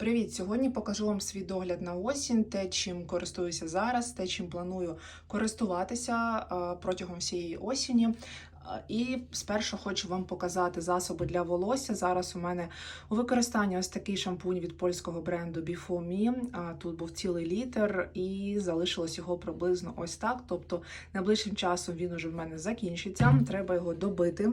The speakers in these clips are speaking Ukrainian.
Привіт! Сьогодні покажу вам свій догляд на осінь, те, чим користуюся зараз, те, чим планую користуватися протягом всієї осені. І спершу хочу вам показати засоби для волосся. Зараз у мене у використанні ось такий шампунь від польського бренду Before Me. Тут був цілий літр, і залишилось його приблизно ось так. Тобто найближчим часом він уже в мене закінчиться. Треба його добити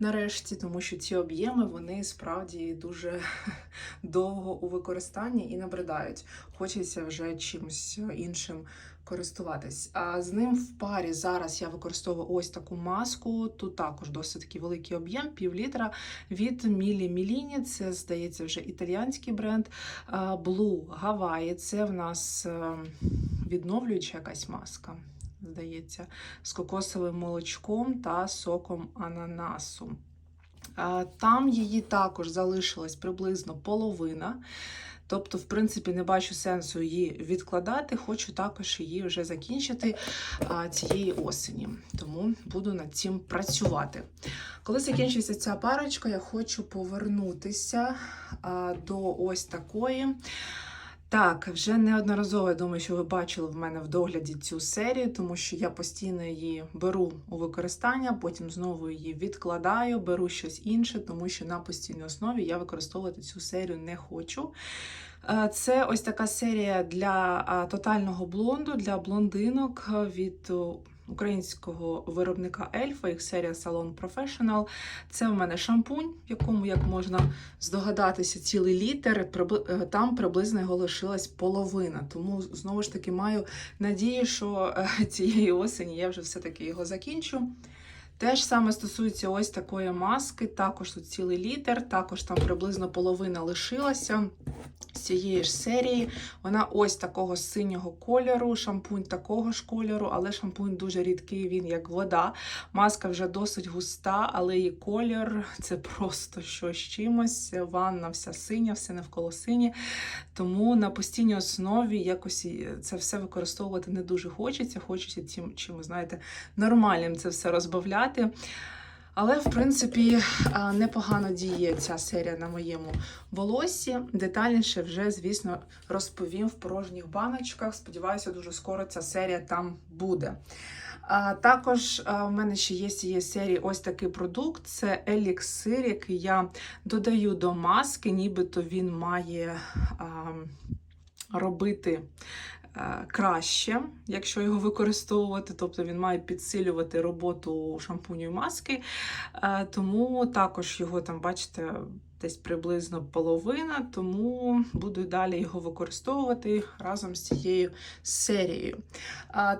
нарешті, тому що ці об'єми вони справді дуже довго у використанні і набридають. Хочеться вже чимось іншим користуватись. А з ним в парі зараз я використовую ось таку маску. Тут також досить такий великий об'єм, пів літра від Мілі Міліні. Це, здається, вже італіянський бренд. Blue Hawaii. Це в нас е, відновлююча якась маска. Здається, з кокосовим молочком та соком ананасу. Там її також залишилась приблизно половина. Тобто, в принципі, не бачу сенсу її відкладати, хочу також її вже закінчити а, цієї осені. Тому буду над цим працювати. Коли закінчиться ця парочка, я хочу повернутися а, до ось такої. Так, вже неодноразово я думаю, що ви бачили в мене в догляді цю серію, тому що я постійно її беру у використання, потім знову її відкладаю, беру щось інше, тому що на постійній основі я використовувати цю серію не хочу. Е, Це ось така серія для тотального блонду, для блондинок від українського виробника Ельфа, їх серія Salon Professional. Це в мене шампунь, в якому, як можна здогадатися, цілий. Прибли- е, Там приблизно його лишилась половина. Тому знову ж таки маю надію, що е, цієї осені я вже все-таки його закінчу. Те ж саме стосується ось такої маски, також тут цілий літр, також там приблизно половина лишилася з цієї ж серії. Вона ось такого синього кольору, шампунь такого ж кольору, але шампунь дуже рідкий, він як вода. Маска вже досить густа, але її колір це просто щось чимось. Ванна вся синя, все навколо синє. Тому на постійній основі якось це все використовувати не дуже хочеться. Хочеться цим чимось, знаєте, нормальним це все розбавляти. Але, в принципі, непогано діє ця серія на моєму волоссі. Детальніше вже, звісно, розповім в порожніх баночках. Сподіваюся, дуже скоро ця серія там буде. Також в мене ще є цієї серії ось такий продукт: це еліксир, який я додаю до маски, нібито він має робити е, краще, якщо його використовувати. Тобто він має підсилювати роботу шампуню і маски. Е, Тому також його там, бачите, десь приблизно половина, тому буду далі його використовувати разом з цією серією.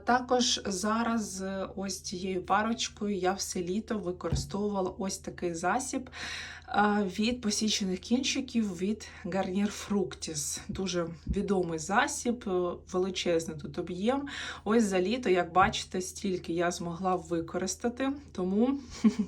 Також зараз е, ось цією парочкою я все літо використовувала ось такий засіб від посічених кінчиків від Garnier Fructis. Дуже відомий засіб, е, величезний тут об'єм. Ось за літо, як бачите, стільки я змогла використати, тому.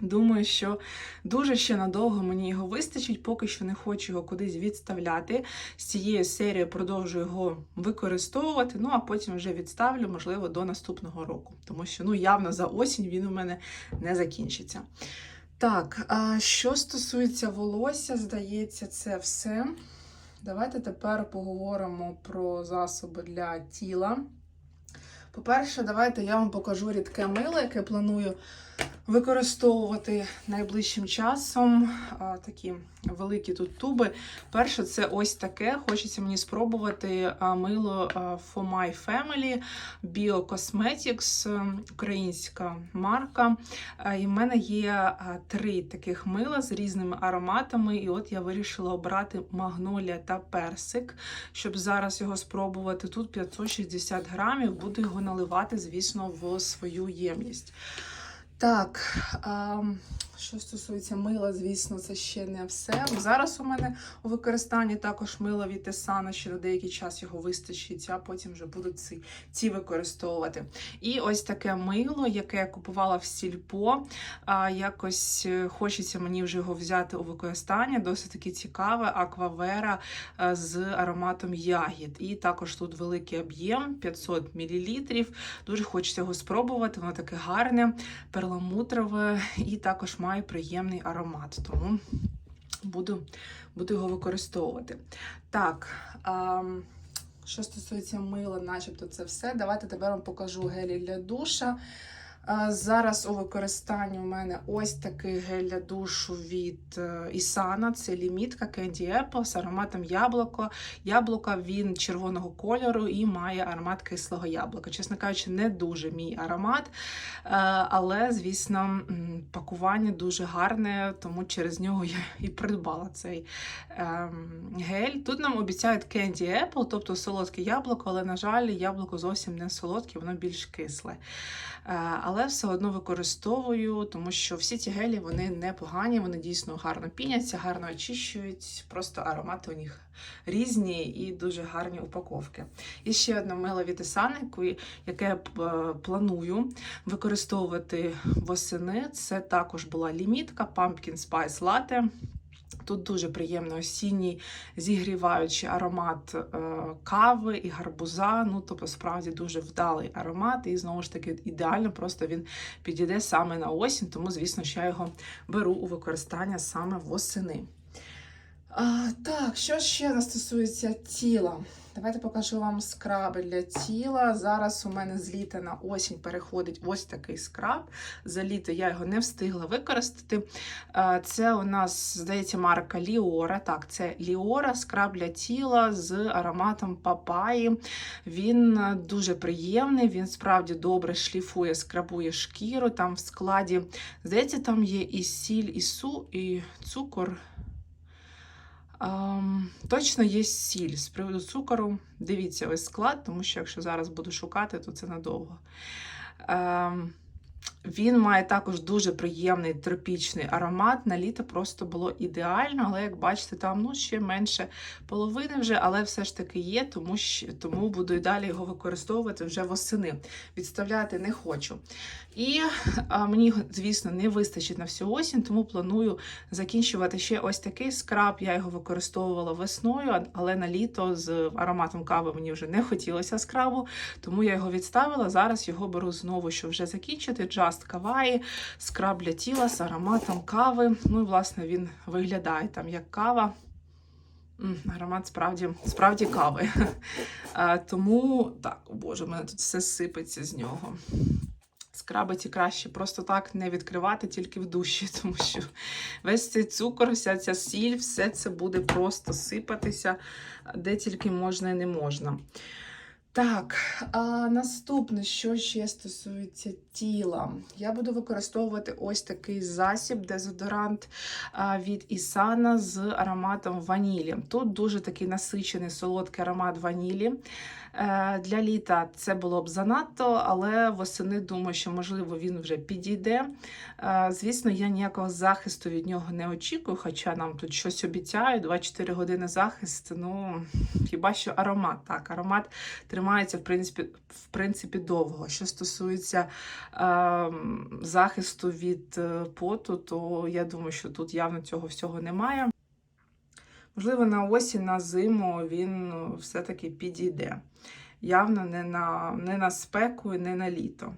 Думаю, що дуже ще надовго мені його вистачить, поки що не хочу його кудись відставляти. З цією серією продовжую його використовувати, ну а потім вже відставлю, можливо, до наступного року. Тому що ну, явно за осінь він у мене не закінчиться. Так, що стосується волосся, здається, це все. Давайте тепер поговоримо про засоби для тіла. По-перше, давайте я вам покажу рідке мило, яке планую використовувати найближчим часом. А, такі великі тут туби. Перше, це ось таке. Хочеться мені спробувати а, мило а, For My Family Bio Cosmetics, е, українська марка. А, І в мене є а, три таких мила з різними ароматами. І от я вирішила обрати магнолія та персик, щоб зараз його спробувати. Тут 560 грамів, буду його наливати, звісно, в свою ємність. Так, а, що стосується мила, звісно, це ще не все. Зараз у мене у використанні також мило від Есана, ще на деякий час його вистачить, а потім вже будуть ці, ці використовувати. І ось таке мило, яке я купувала в сільпо. А, якось е, хочеться мені вже його взяти у використання. Досить таки цікаве, аквавера е, з ароматом ягід. І також тут великий об'єм 500 мл. Дуже хочеться його спробувати, воно таке гарне перламутрове і також має приємний аромат. Тому буду, буду його використовувати. Так. ам, що стосується мила, начебто це все. Давайте тепер вам покажу гелі для душа. Зараз у використанні у мене ось такий гель для душу від е, Ісана. Це лімітка Candy Apple з ароматом яблуко. Яблука він червоного кольору і має аромат кислого яблука. Чесно кажучи, не дуже мій аромат, е, але, звісно, пакування дуже гарне, тому через нього я і придбала цей ем, гель. Тут нам обіцяють Candy Apple, тобто солодке яблуко, але, на жаль, яблуко зовсім не солодке, воно більш кисле. Е, Але все одно використовую, тому що всі ці гелі вони непогані, вони дійсно гарно піняться, гарно очищують. Просто аромати у них різні і дуже гарні упаковки. І ще одне мило від Ісани, яке я е, планую використовувати восени. Це також була лімітка Pumpkin Spice Latte. Тут дуже приємний осінній зігріваючий аромат е, кави і гарбуза. Ну, тобто, справді дуже вдалий аромат, і знову ж таки ідеально, просто він підійде саме на осінь, тому, звісно, що я його беру у використання саме восени. А, так, що ще стосується тіла? Давайте покажу вам скраби для тіла. Зараз у мене з літа на осінь переходить ось такий скраб. За літо я його не встигла використати. Е, Це у нас, здається, марка Ліора. Так, це Ліора, скраб для тіла з ароматом папаї. Він е, дуже приємний, він справді добре шліфує, скрабує шкіру. Там в складі, здається, там є і сіль, і су, і цукор. Точно є сіль з приводу цукору. Дивіться весь склад, тому що якщо зараз буду шукати, то це надовго. Він має також дуже приємний тропічний аромат. На літо просто було ідеально, але як бачите, там ну, ще менше половини вже, але все ж таки є, тому, що, тому буду і далі його використовувати вже восени. Відставляти не хочу. І а, мені, звісно, не вистачить на всю осінь, тому планую закінчувати ще ось такий скраб. Я його використовувала весною, але на літо з ароматом кави мені вже не хотілося скрабу, тому я його відставила. Зараз його беру знову, щоб вже закінчити. Just Kawaii, скраб для тіла з ароматом кави. Ну і власне він виглядає там як кава. Аромат справді, справді кави. Тому так, о Боже, у мене тут все сипеться з нього. Скраби ці краще просто так не відкривати тільки в душі, тому що весь цей цукор, вся ця сіль, все це буде просто сипатися, де тільки можна і не можна. Так, а наступне, що ще стосується тіла, я буду використовувати ось такий засіб, дезодорант від Ісана з ароматом ванілі. Тут дуже такий насичений солодкий аромат ванілі. Е, Для літа це було б занадто, але восени думаю, що можливо він вже підійде. Е, Звісно, я ніякого захисту від нього не очікую, хоча нам тут щось обіцяють, 24 години захист. Ну хіба що аромат. Так, аромат тримається в принципі, в принципі довго. Що стосується захисту від е, поту, то я думаю, що тут явно цього всього немає. Можливо, на осінь, на зиму він ну, все-таки підійде. Явно не на, не на спеку і не на літо.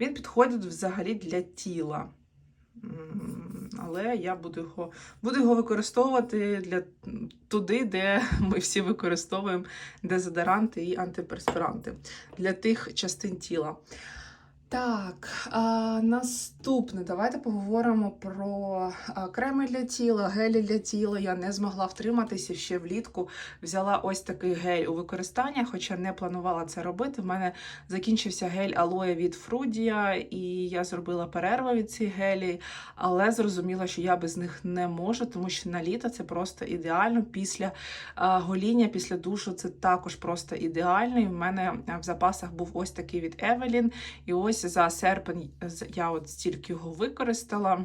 Він підходить взагалі для тіла. Але я буду його, буду його використовувати для туди, де ми всі використовуємо дезодоранти і антиперспіранти для тих частин тіла. Так, а, наступне. Давайте поговоримо про креми для тіла, гелі для тіла. Я не змогла втриматися ще влітку. Взяла ось такий гель у використання, хоча не планувала це робити. В мене закінчився гель алоє від Фрудія, і я зробила перерву від цих гелій, але зрозуміла, що я без них не можу, тому що на літо це просто ідеально. Після гоління, після душу це також просто ідеально. І в мене в запасах був ось такий від Евелін. І ось за серпень я от стільки його використала.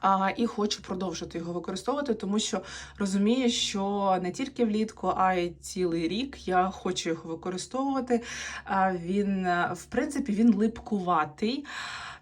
А, і хочу продовжити його використовувати, тому що розумію, що не тільки влітку, а й цілий рік я хочу його використовувати. А, він, е, в принципі, він липкуватий.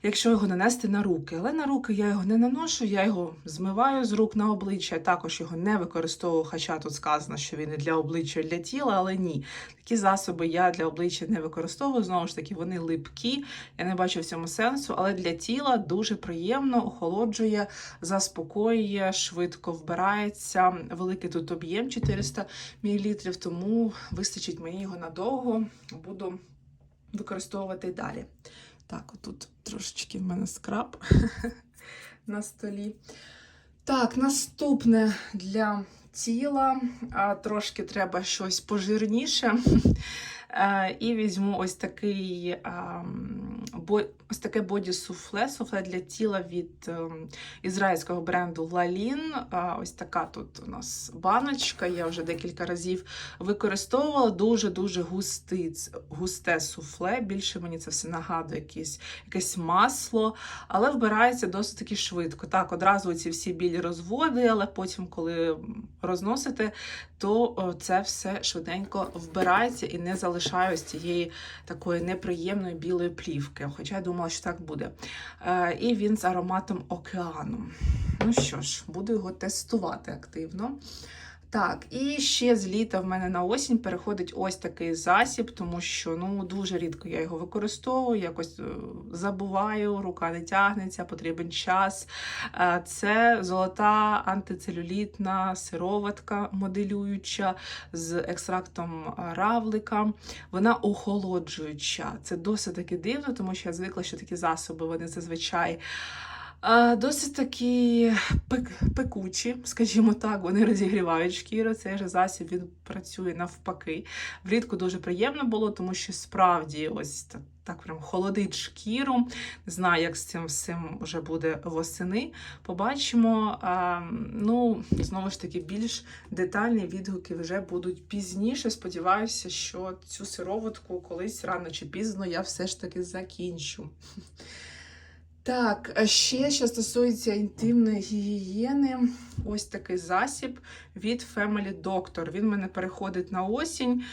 Якщо його нанести на руки. Але на руки я його не наношу, я його змиваю з рук на обличчя. Також його не використовую, хоча тут сказано, що він і для обличчя, і для тіла, але ні. Такі засоби я для обличчя не використовую. Знову ж таки, вони липкі. Я не бачу в цьому сенсу, але для тіла дуже приємно, охолоджує, заспокоює, швидко вбирається. Великий тут об'єм 400 мл, тому вистачить мені його надовго. Буду використовувати далі. Так, отут трошечки в мене скраб на столі. Так, наступне для тіла. Трошки треба щось пожирніше. Е, І візьму ось такий бо, ось таке боді суфле, суфле для тіла від ем, ізраїльського бренду Lalin. Ось така тут у нас баночка. Я вже декілька разів використовувала. Дуже-дуже густе суфле. Більше мені це все нагадує якесь, якесь масло, але вбирається досить таки швидко. Так, одразу ці всі білі розводи, але потім, коли розносите, то це все швиденько вбирається і не залишає з цієї такої неприємної білої плівки. Хоча я думала, що так буде. Е, і він з ароматом океану. Ну що ж, буду його тестувати активно. Так, і ще з літа в мене на осінь переходить ось такий засіб, тому що ну дуже рідко я його використовую, якось е, забуваю, рука не тягнеться, потрібен час. Е, Це золота антицелюлітна сироватка моделююча з екстрактом равлика. Вона охолоджуюча. Це досить таки дивно, тому що я звикла, що такі засоби вони зазвичай. Досить такі пек, пекучі, скажімо так, вони розігрівають шкіру. Цей же засіб він працює навпаки. Влітку дуже приємно було, тому що справді ось так, так прям холодить шкіру. Не знаю, як з цим всім вже буде восени. Побачимо. Ну, знову ж таки, більш детальні відгуки вже будуть пізніше. Сподіваюся, що цю сироватку колись рано чи пізно я все ж таки закінчу. Так, а ще що стосується інтимної гігієни, ось такий засіб від Family Doctor. Він мене переходить на осінь.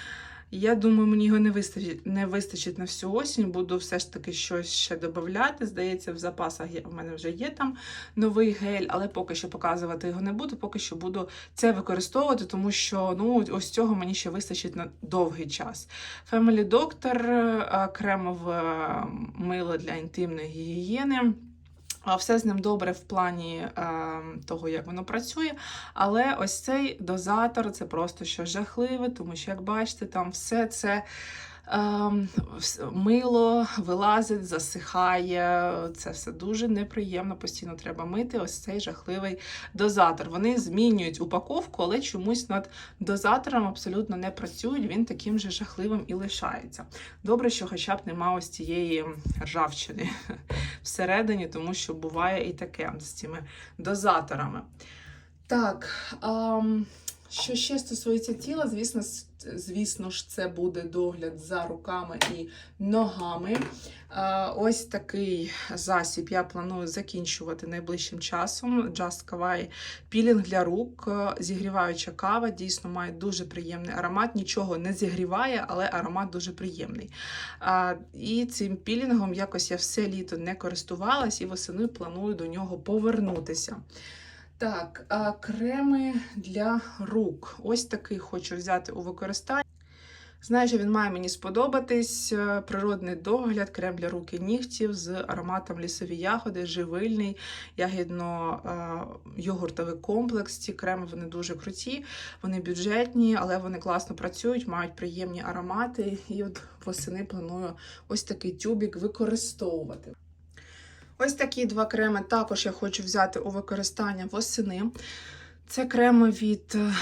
Я думаю, мені його не вистачить, не вистачить на всю осінь. Буду все ж таки щось ще додати. Здається, в запасах в мене вже є там новий гель, але поки що показувати його не буду. Поки що буду це використовувати, тому що ну, ось цього мені ще вистачить на довгий час. Family Doctor, е, кремове е, мило для інтимної гігієни. Все з ним добре в плані е, того, як воно працює. Але ось цей дозатор це просто що жахливе, тому що, як бачите, там все це. ем, Мило вилазить, засихає. Це все дуже неприємно. Постійно треба мити. Ось цей жахливий дозатор. Вони змінюють упаковку, але чомусь над дозатором абсолютно не працюють. Він таким же жахливим і лишається. Добре, що хоча б нема ось цієї ржавчини всередині, тому що буває і таке з цими дозаторами. Так, ам, що ще стосується тіла, звісно, звісно ж, це буде догляд за руками і ногами. Ось такий засіб я планую закінчувати найближчим часом. Just Kawaii пілінг для рук, е, зігріваюча кава, дійсно має дуже приємний аромат. Нічого не зігріває, але аромат дуже приємний. І цим пілінгом якось я все літо не користувалась і восени планую до нього повернутися. Так, креми для рук. Ось такий хочу взяти у використання. Знаю, що він має мені сподобатись. Е, Природний догляд, крем для рук нігтів з ароматом лісові ягоди, живильний, ягідно-йогуртовий комплекс. Ці креми вони дуже круті, вони бюджетні, але вони класно працюють, мають приємні аромати. І от восени планую ось такий тюбік використовувати. Ось такі два креми також я хочу взяти у використання восени. Це креми від е,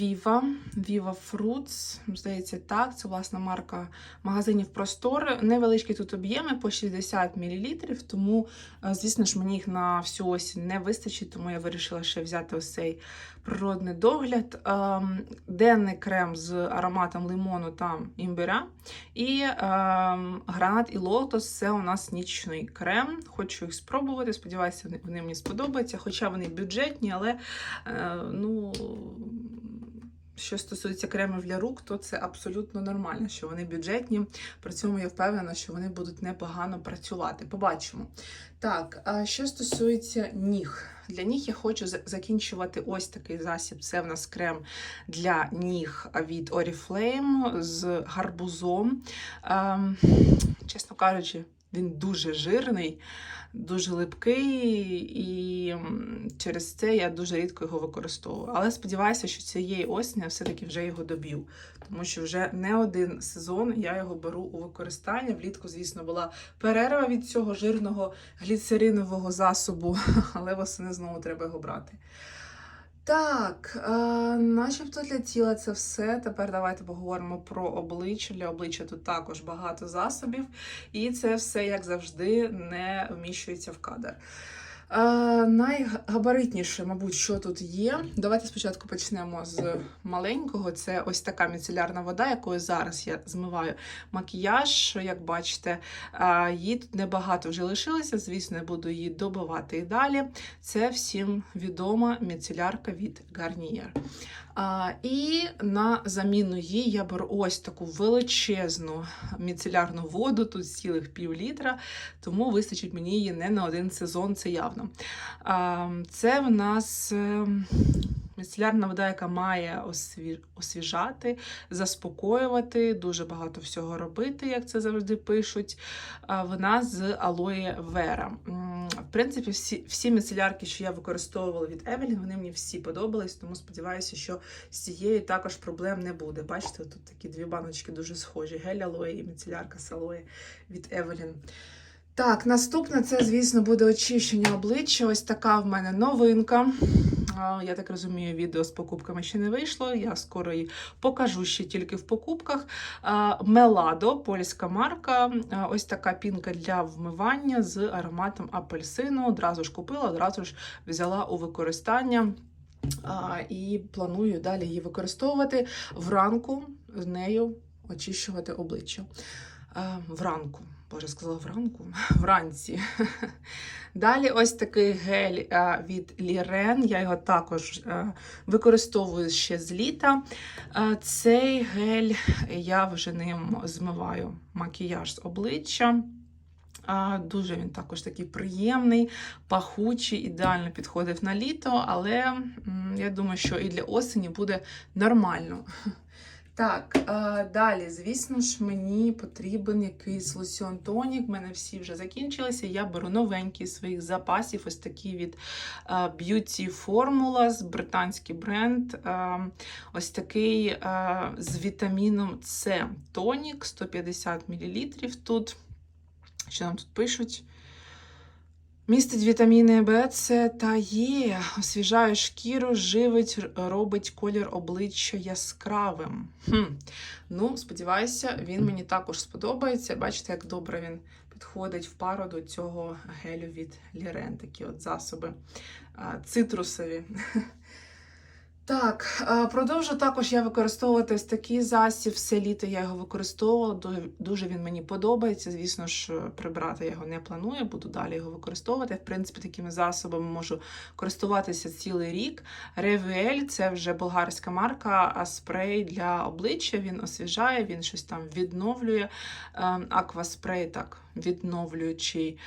Viva, Viva Fruits. Здається, так. Це власна марка магазинів Простори. Невеличкі тут об'єми по 60 мл, тому, е, звісно ж, мені їх на всю осінь не вистачить, тому я вирішила ще взяти ось цей природний догляд. Ем, Денний крем з ароматом лимону та імбиря. І ем, гранат і лотос це у нас нічний крем. Хочу їх спробувати. Сподіваюся, вони- мені сподобаються. Хоча вони бюджетні, але е, ну, що стосується кремів для рук, то це абсолютно нормально, що вони бюджетні. При цьому я впевнена, що вони будуть непогано працювати. Побачимо. Так, а що стосується ніг. Для ніг я хочу закінчувати ось такий засіб. Це в нас крем для ніг від Oriflame з гарбузом. Ем, чесно кажучи, він дуже жирний, дуже липкий, і через це я дуже рідко його використовую. Але сподіваюся, що цієї осені я все-таки вже його доб'ю. Тому що вже не один сезон я його беру у використання. Влітку, звісно, була перерва від цього жирного гліцеринового засобу, але восени знову треба його брати. Так, е, начебто для тіла це все. Тепер давайте поговоримо про обличчя. Для обличчя тут також багато засобів, і це все, як завжди, не вміщується в кадр. Е, найгабаритніше, мабуть, що тут є. Давайте спочатку почнемо з маленького. Це ось така міцелярна вода, якою зараз я змиваю макіяж. Як бачите, її тут небагато вже лишилося. Звісно, я буду її добивати і далі. Це всім відома міцелярка від Garnier. І на заміну їй я беру ось таку величезну міцелярну воду, тут цілих пів літра, тому вистачить мені її не на один сезон, це явно. Це в нас е, міцелярна вода, яка має освіжати, заспокоювати, дуже багато всього робити, як це завжди пишуть. Вона з алоє вера. В принципі, всі, всі міцелярки, що я використовувала від Evelyn, вони мені всі подобались, тому сподіваюся, що з цією також проблем не буде. Бачите, тут такі дві баночки дуже схожі: гель алоє і міцелярка з алоє від Evelyn. Так, наступне це, звісно, буде очищення обличчя. Ось така в мене новинка. Я так розумію, відео з покупками ще не вийшло. Я скоро її покажу ще тільки в покупках. Меладо, польська марка. Ось така пінка для вмивання з ароматом апельсину. Одразу ж купила, одразу ж взяла у використання. І планую далі її використовувати вранку з нею очищувати обличчя. Вранку. Боже, сказала вранку, вранці. Далі ось такий гель від Лірен. Я його також використовую ще з літа. Цей гель я вже ним змиваю макіяж з обличчя. Дуже він також такий приємний, пахучий, ідеально підходив на літо, але я думаю, що і для осені буде нормально. Так, е, далі, звісно ж, мені потрібен якийсь лосьон тонік. В мене всі вже закінчилися. Я беру новенький своїх запасів, ось такий від е, Beauty Formulas, британський бренд. Е, Ось такий з вітаміном С тонік, 150 мл тут. Що нам тут пишуть? Містить вітаміни В, С та Е, освіжає шкіру, живить, робить колір обличчя яскравим. Хм. Ну, сподіваюся, він мені також сподобається. Бачите, як добре він підходить в пару до цього гелю від Лірен. Такі от засоби цитрусові. Так, продовжу також я використовувати такий засіб. Все літо я його використовувала. Дуже він мені подобається. Звісно ж, прибрати я його не планую, буду далі його використовувати. В принципі, такими засобами можу користуватися цілий рік. Ревуель це вже болгарська марка, а спрей для обличчя. Він освіжає, він щось там відновлює. Ем, Акваспрей так відновлюючий.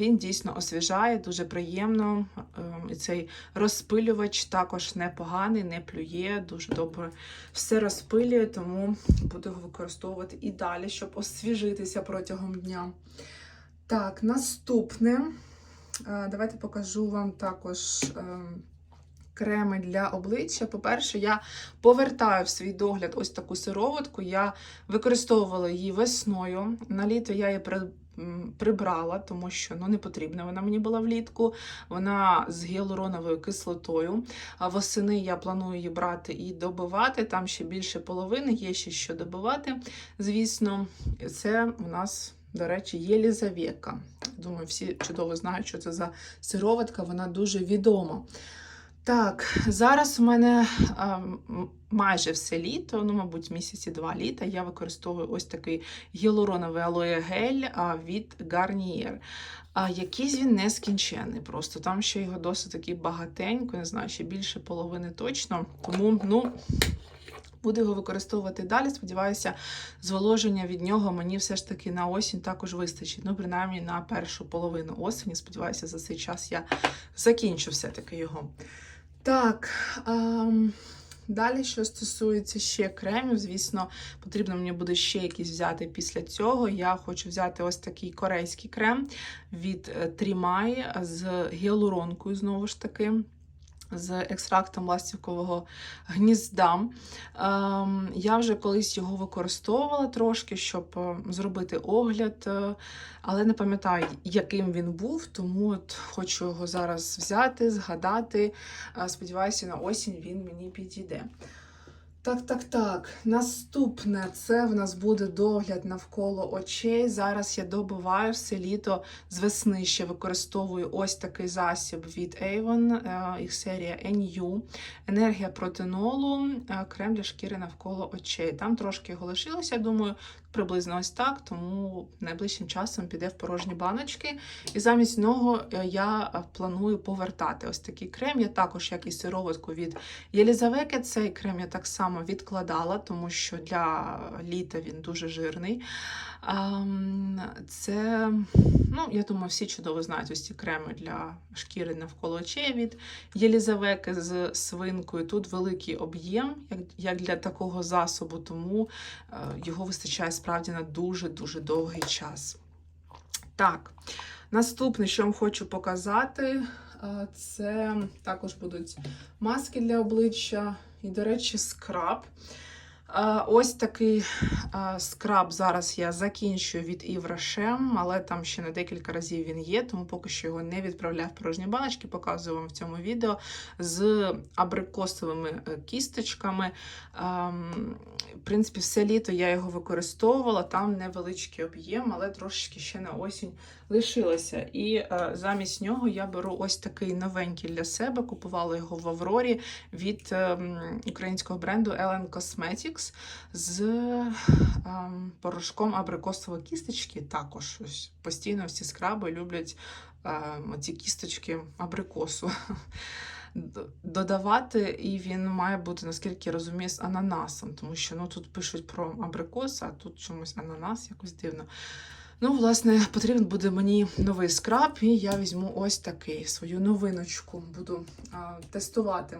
Він дійсно освіжає, дуже приємно. Ем, І цей розпилювач також непоганий, не плює, дуже добре все розпилює, тому буду його використовувати і далі, щоб освіжитися протягом дня. Так, наступне. Е, Давайте покажу вам також ем, креми для обличчя. По-перше, я повертаю в свій догляд ось таку сироватку. Я використовувала її весною. На літо я її прибрала, тому що ну, не потрібна вона мені була влітку. Вона з гіалуроновою кислотою. А восени я планую її брати і добивати. Там ще більше половини, є ще що добивати. Звісно, це у нас. До речі, Єлізавека. Думаю, всі чудово знають, що це за сироватка, вона дуже відома. Так, зараз у мене а, майже все літо, ну, мабуть, місяці два літа. Я використовую ось такий гіалуроновий алоє гель від Garnier. А якийсь він нескінченний. Просто там ще його досить таки багатенько, не знаю, ще більше половини точно. Тому, ну. Буду його використовувати далі. Сподіваюся, зволоження від нього мені все ж таки на осінь також вистачить. Ну, принаймні на першу половину осені. Сподіваюся, за цей час я закінчу все-таки його. Так. Ем... Далі, що стосується ще кремів, звісно, потрібно мені буде ще якісь взяти після цього. Я хочу взяти ось такий корейський крем від Трімай з гіалуронкою, знову ж таки. З екстрактом ластівкового гнізда. Ем, я вже колись його використовувала трошки, щоб е, зробити огляд, е, але не пам'ятаю, яким він був, тому от хочу його зараз взяти, згадати. Е, Сподіваюся, на осінь він мені підійде. Так, так, так. Наступне це в нас буде догляд навколо очей. Зараз я добиваю все літо з весни ще використовую ось такий засіб від Avon, е, їх серія NU. Енергія протинолу, е, крем для шкіри навколо очей. Там трошки його лишилося, думаю, приблизно ось так, тому найближчим часом піде в порожні баночки. І замість нього е, я е, планую повертати ось такий крем. Я також, як і сироватку від Єлізавеки, цей крем я так само відкладала, тому що для літа він дуже жирний. Це, ну, я думаю, всі чудово знають ось ці креми для шкіри навколо очей від Єлізавеки з свинкою. Тут великий об'єм, як, як для такого засобу, тому е, його вистачає справді на дуже-дуже довгий час. Так, наступне, що вам хочу показати, е, це також будуть маски для обличчя і, до речі, скраб. Ось такий скраб зараз я закінчую від Rocher, але там ще на декілька разів він є, тому поки що його не відправляю в порожні баночки, показую вам в цьому відео з абрикосовими е, кісточками. Ем, В принципі, все літо я його використовувала, там невеличкий об'єм, але трошечки ще на осінь лишилося. І е, замість нього я беру ось такий новенький для себе. Купувала його в Аврорі від ем, українського бренду Ellen Cosmetics з ем, порошком абрикосової кісточки. Також ось постійно всі скраби люблять ем, ці кісточки абрикосу. Додавати, і він має бути, наскільки я розумію, з ананасом, тому що ну, тут пишуть про абрикос, а тут чомусь ананас якось дивно. Ну, власне, потрібен буде мені новий скраб, і я візьму ось такий свою новиночку буду а, тестувати.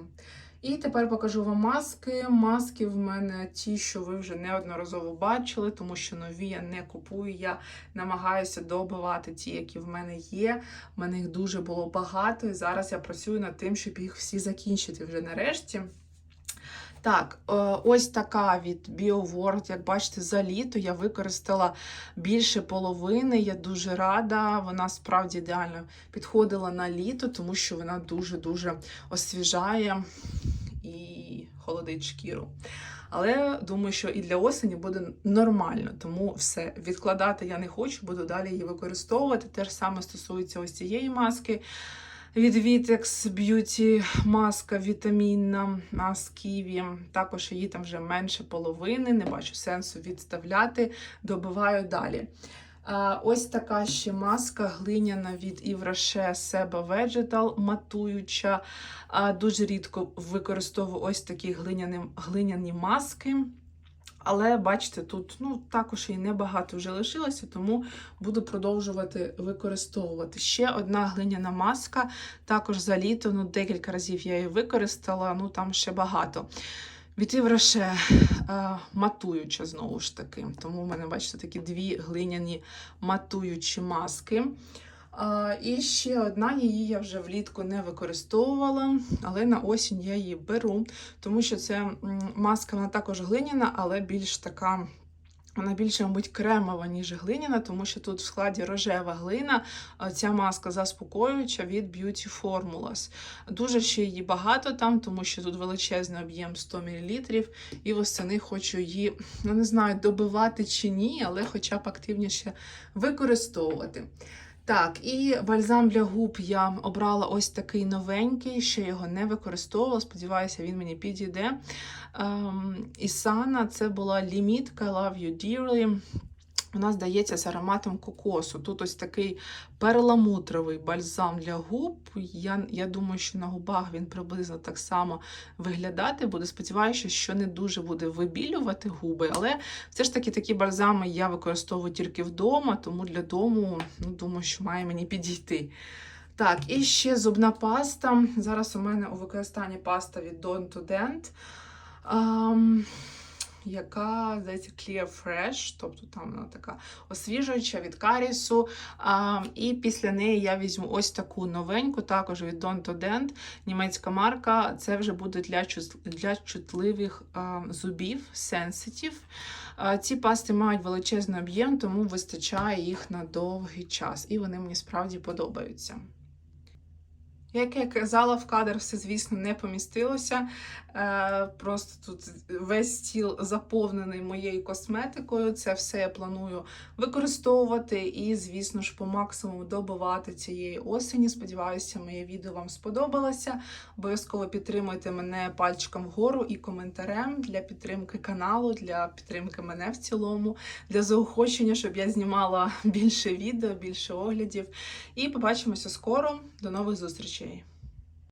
І тепер покажу вам маски. Маски в мене ті, що ви вже неодноразово бачили, тому що нові я не купую. Я намагаюся добивати ті, які в мене є. У мене їх дуже було багато, і зараз я працюю над тим, щоб їх всі закінчити вже нарешті. Так, е, ось така від BioWorld, як бачите, за літо я використала більше половини. Я дуже рада. Вона справді ідеально підходила на літо, тому що вона дуже-дуже освіжає і холодить шкіру. Але думаю, що і для осені буде нормально, тому все відкладати я не хочу, буду далі її використовувати. Те ж саме стосується ось цієї маски від Vitex Beauty маска вітамінна а, з ківі. Також її там вже менше половини, не бачу сенсу відставляти, добиваю далі. Ось така ще маска глиняна від Rocher Seba Vegetal, матуюча. Дуже рідко використовую ось такі глиняні, глиняні маски. Але бачите, тут ну, також і небагато вже лишилося, тому буду продовжувати використовувати. Ще одна глиняна маска, також за літо, ну, декілька разів я її використала, ну там ще багато. Від Rocher, е, матуюча знову ж таки. Тому в мене, бачите, такі дві глиняні матуючі маски. І ще одна, її я вже влітку не використовувала, але на осінь я її беру, тому що це маска, вона також глиняна, але більш така. Вона більше, мабуть, кремова, ніж глиняна, тому що тут в складі рожева глина. Ця маска заспокоююча від Beauty Formulas. Дуже ще її багато там, тому що тут величезний об'єм 100 мл. І восени хочу її, ну не знаю, добивати чи ні, але хоча б активніше використовувати. Так, і бальзам для губ я обрала ось такий новенький, ще його не використовувала. Сподіваюся, він мені підійде. Ем, Ісана це була лімітка Love You Dearly. Вона здається з ароматом кокосу. Тут ось такий перламутровий бальзам для губ. Я, я думаю, що на губах він приблизно так само виглядати буде. Сподіваюся, що не дуже буде вибілювати губи, але все ж таки такі бальзами я використовую тільки вдома, тому для дому ну, думаю, що має мені підійти. Так, і ще зубна паста. Зараз у мене у використанні паста від Dawn to Dent. Ам, яка, здається, Clear Fresh, тобто там вона така освіжуюча від карісу. А, і після неї я візьму ось таку новеньку, також від Don't to Dent, німецька марка. Це вже буде для, для чутливих а, зубів, sensitive. А, ці пасти мають величезний об'єм, тому вистачає їх на довгий час. І вони мені справді подобаються. Як я казала, в кадр все, звісно, не помістилося. Е, просто тут весь стіл заповнений моєю косметикою. Це все я планую використовувати і, звісно ж, по максимуму добивати цієї осені. Сподіваюся, моє відео вам сподобалося. Обов'язково підтримуйте мене пальчиком вгору і коментарем для підтримки каналу, для підтримки мене в цілому, для заохочення, щоб я знімала більше відео, більше оглядів. І побачимося скоро. До нових зустрічей! crochet